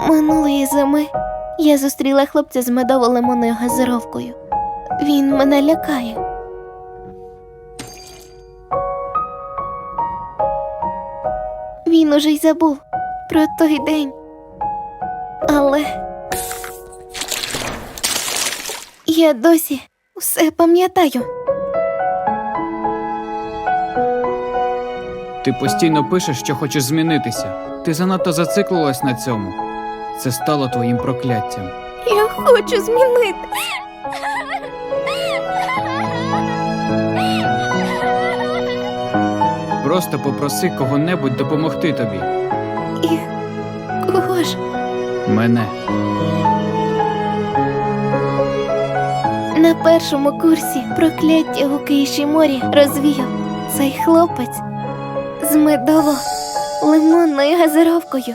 Минулої зими я зустріла хлопця з медово-лимонною газировкою. Він мене лякає. Він уже й забув про той день. Але я досі все пам'ятаю. Ти постійно пишеш, що хочеш змінитися. Ти занадто зациклилась на цьому. Це стало твоїм прокляттям. Я хочу змінити. Просто попроси кого-небудь допомогти тобі. І кого ж? Мене. На першому курсі прокляття у Київші морі розвіяв цей хлопець з медово лимонною газировкою.